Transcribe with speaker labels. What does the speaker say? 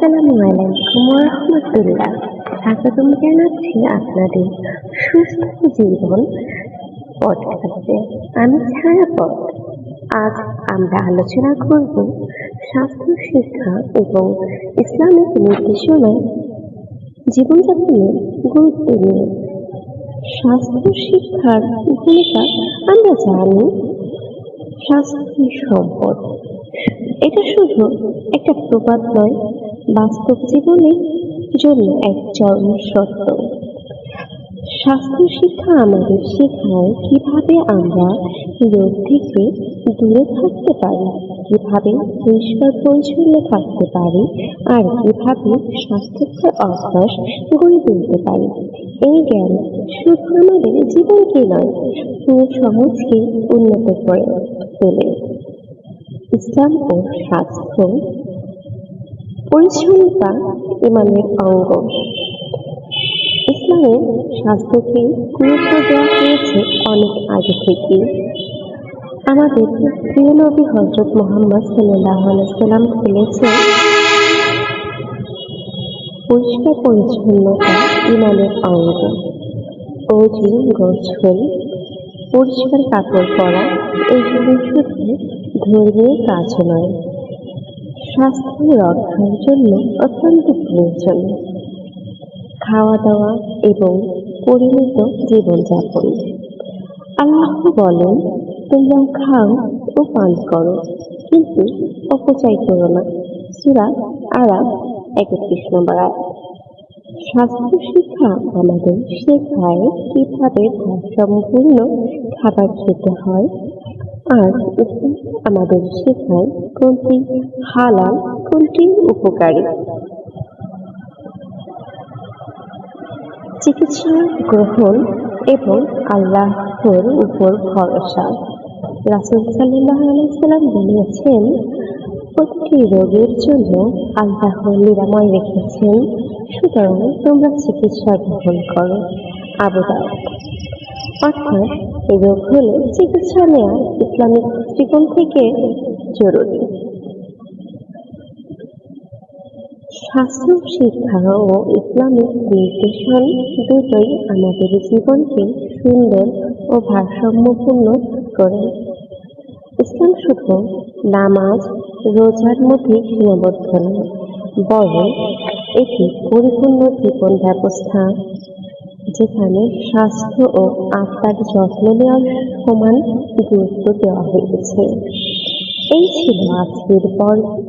Speaker 1: আসসালামু আলাইকুম রহমতুল্লাহ স্বাগতম জানাচ্ছি আপনাদের সুস্থ জীবন পডকাস্টে। আমি ছায়াপথ। আজ আমরা আলোচনা করব স্বাস্থ্য শিক্ষা এবং ইসলামিক নির্দেশনায় জীবনযাপনের গুরুত্ব নিয়ে স্বাস্থ্য শিক্ষার ভূমিকা আমরা জানি স্বাস্থ্য সম্পদ। এটা শুধু একটা প্রবাদ নয়, বাস্তব জীবনে জন্য এক চরম সত্য। স্বাস্থ্য শিক্ষা আমাদের শেখায় কীভাবে আমরা রোগ থেকে দূরে থাকতে পারি, কীভাবে পরিষ্কার পরিচ্ছন্ন থাকতে পারি, আর কীভাবে স্বাস্থ্যকর অভ্যাস গড়ে তুলতে পারি। এই জ্ঞান শুধু আমাদের জীবনকে নয়, পুরো সমাজকে উন্নত করে তোলে। ইসলাম ও স্বাস্থ্য, পরিচ্ছন্নতা ইমানের অঙ্গ। ইসলামের স্বাস্থ্যকে গুরুত্ব দেওয়া হয়েছে অনেক আগে থেকে আমাদের প্রিয় নবী হজরত মোহাম্মদ সাল্লাহ সাল্লাম বলেছেন, পরিষ্কার পরিচ্ছন্নতা ইমানের অঙ্গ। অজু গোসল, পরিষ্কার কাপড় পরা এইগুলি শুধু ধর্মীয় কাজ নয়। স্বাস্থ্য রক্ষার জন্য অত্যন্ত প্রয়োজন। খাওয়া দাওয়া এবং পরিমিত জীবনযাপন। আল্লাহ বলেন, তোমরা খাও ও পান করো, কিন্তু অপচয় করো না। সুরা আরাম একত্রিশ নম্বর আয়াত। স্বাস্থ্য শিক্ষা আমাদের শেখায় কীভাবে ভারসাম্যপূর্ণ খাবার খেতে হয় আর ইসলাম আমাদের শেখায় কোনটি হালাল, কোনটি উপকারী। চিকিৎসা গ্রহণ এবং আল্লাহর উপর ভরসা। রাসুল সাল্লাহ আলাইসাল্লাম বলেছেন, প্রতিটি রোগের জন্য আল্লাহ নিরাময় রেখেছেন, সুতরাং তোমরা চিকিৎসা গ্রহণ করো। আবুদার অর্থাৎ রোগ হলে চিকিৎসা নেওয়া ইসলামিক দৃষ্টিকোণ থেকে জরুরি। শিক্ষা ও ইসলামিক নির্দেশন দুটোই আমাদের জীবনকে সুন্দর ও ভারসাম্যপূর্ণ করে। ইসলাম শুধু নামাজ, রোজার মধ্যে সীমাবদ্ধ নয়, বরং এটি পরিপূর্ণ জীবন ব্যবস্থা। যেখানে স্বাস্থ্য ও আত্মার যত্ন নেওয়ার সমান গুরুত্ব দেওয়া হয়েছে। এই ছিল আজকের পর্ব।